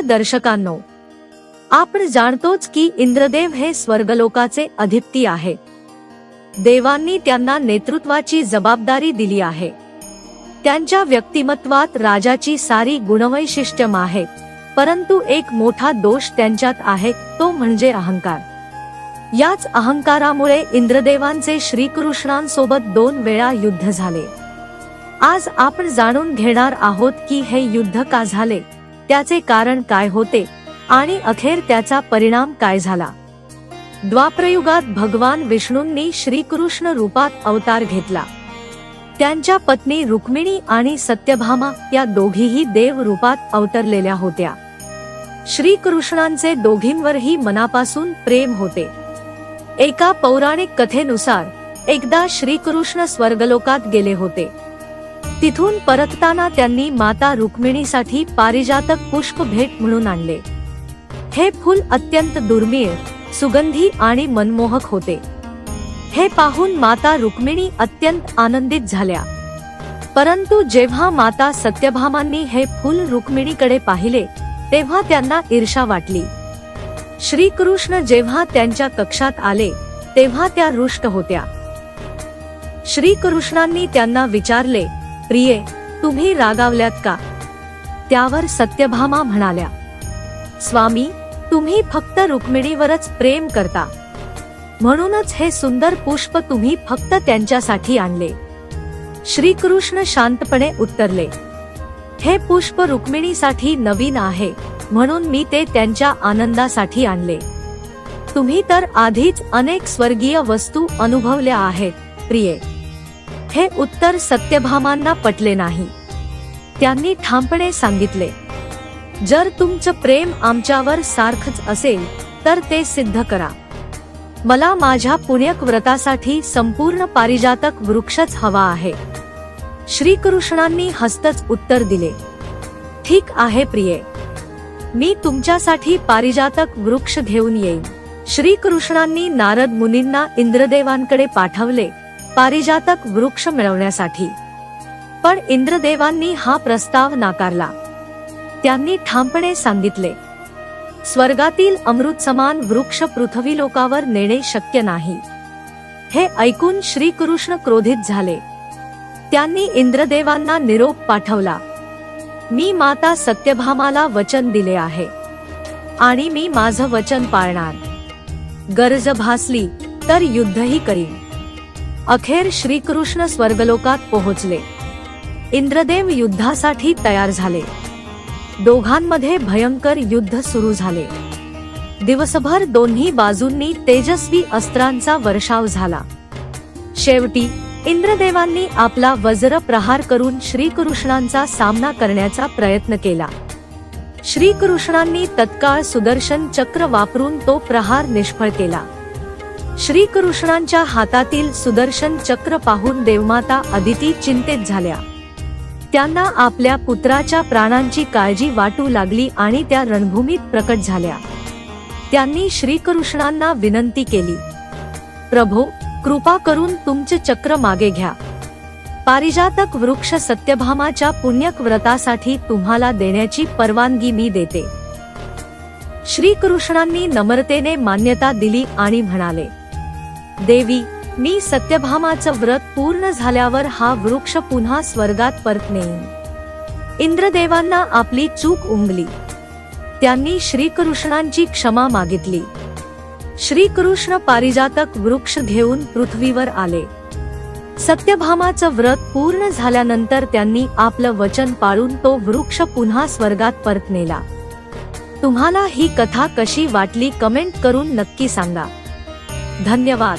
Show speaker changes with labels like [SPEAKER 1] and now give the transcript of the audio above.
[SPEAKER 1] प्रिय दर्शकांनो आपण जाणतोच की इंद्रदेव हे स्वर्गलोकाचे अधिपती आहे. देवांनी त्यांना नेतृत्वाची जबाबदारी दिली आहे. त्यांच्या व्यक्तिमत्वात राजाची सारी गुणवैशिष्ट्यम आहे परंतु एक मोठा दोष त्यांच्यात आहे तो म्हणजे अहंकार. याच अहंकारामुळे इंद्रदेवांचे श्रीकृष्णांसोबत दोन वेळा युद्ध झाले. आज आपण जाणून घेणार आहोत की हे युद्ध का झाले? त्याचे कारण काय होते आणि अखेर त्याचा परिणाम काय झाला? द्वाप्रयुगात भगवान विष्णूंनी श्रीकृष्ण रूपात अवतार घेतला. त्यांच्या पत्नी रुक्मिणी आणि सत्यभामा या दोघीही देव रूपात अवतरलेल्या होत्या. श्रीकृष्णांचे दोघींवरही मनापासून प्रेम होते. एका पौराणिक कथेनुसार एकदा श्रीकृष्ण स्वर्गलोकात गेले होते. तिथून परतताना त्यांनी माता रुक्मिणीसाठी पारिजातक पुष्प भेट म्हणून आणले. हे फूल अत्यंत दुर्मिळ सुगंधी आणि मनमोहक होते. हे पाहून माता रुक्मिणी अत्यंत आनंदित झाल्या. परंतु जेव्हा माता सत्यभामांनी हे फुल रुक्मिणीकडे पाहिले तेव्हा त्यांना ईर्षा वाटली. श्रीकृष्ण जेव्हा त्यांच्या कक्षात आले तेव्हा त्या रुष्ट होत्या. श्रीकृष्णांनी त्यांना विचारले प्रिये तुम्ही रागावल्यात का? त्यावर सत्यभामा म्हणाल्या. स्वामी तुम्ही फक्त रुक्मिणीवरच प्रेम करता. म्हणूनच हे सुंदर पुष्प तुम्ही फक्त त्यांच्यासाठी आणले. श्रीकृष्ण शांतपणे उत्तरले. हे पुष्प रुक्मिणीसाठी नवीन आहे म्हणून मी ते त्यांच्या आनंदासाठी आणले. तुम्ही तर आधीच अनेक स्वर्गीय वस्तू अनुभवल्या आहेत प्रिये. हे उत्तर सत्यभामांना पटले नाही. त्यांनी ठामपणे सांगितले जर तुमचं प्रेम आमच्यावर सारखच असेल तर ते सिद्ध करा. मला माझ्या पुण्यक व्रतासाठी संपूर्ण पारिजातक वृक्षच हवा आहे. श्रीकृष्णांनी हस्तच उत्तर दिले ठीक आहे प्रिये मी तुमच्यासाठी पारिजातक वृक्ष घेऊन येईन. श्रीकृष्णांनी नारद मुनींना इंद्रदेवांकडे पाठवले पारिजातक वृक्ष मिळवण्यासाठी. पण इंद्रदेवांनी हा प्रस्ताव नाकारला. त्यांनी ठामपणे सांगितले स्वर्गातील अमृत समान वृक्ष पृथ्वी लोकावर नेणे शक्य नाही. हे ऐकून श्रीकृष्ण क्रोधित झाले. त्यांनी इंद्रदेवांना निरोप पाठवला मी माता सत्यभामाला वचन दिले आहे आणि मी माझं वचन पाळणार. गरज भासली तर युद्धही करीन. अखेर श्रीकृष्ण स्वर्गलोकात पोहोचले. इंद्रदेव युद्धासाठी तयार झाले. दोघांमध्ये भयंकर युद्ध सुरू झाले. दिवसभर दोन्ही बाजूंनी तेजस्वी अस्त्रांचा वर्षाव झाला. शेवटी इंद्रदेवांनी आपला वज्र प्रहार करून श्रीकृष्णांचा सामना करण्याचा प्रयत्न केला. श्रीकृष्णांनी तत्काळ सुदर्शन चक्र वापरून तो प्रहार निष्फळ केला. श्रीकृष्णांच्या हातातील सुदर्शन चक्र पाहून देवमाता अदिती चिंतेत झाल्या. त्यांना आपल्या पुत्राच्या प्राणांची काळजी वाटू लागली आणि त्या रणभूमीत प्रकट झाल्या. त्यांनी श्रीकृष्णांना विनंती केली. प्रभो कृपा करून तुमचे चक्र मागे घ्या. पारिजातक वृक्ष सत्यभामाच्या पुण्यक व्रतासाठी तुम्हाला देण्याची परवानगी मी देते. श्रीकृष्णांनी नम्रतेने मान्यता दिली आणि म्हणाले देवी मी सत्यभामाचं व्रत पूर्ण झाल्यावर हा वृक्ष पुन्हा स्वर्गात परत नेईन इंद्रदेवांना आपली चूक उमली. त्यांनी श्रीकृष्णांची क्षमा मागितली. श्रीकृष्ण पारिजातक वृक्ष घेऊन पृथ्वीवर आले. सत्यभामाचं व्रत पूर्ण झाल्यानंतर त्यांनी आपलं वचन पाळून तो वृक्ष पुन्हा स्वर्गात परत नेला तुम्हाला ही कथा कशी वाटली कमेंट करून नक्की सांगा. धन्यवाद.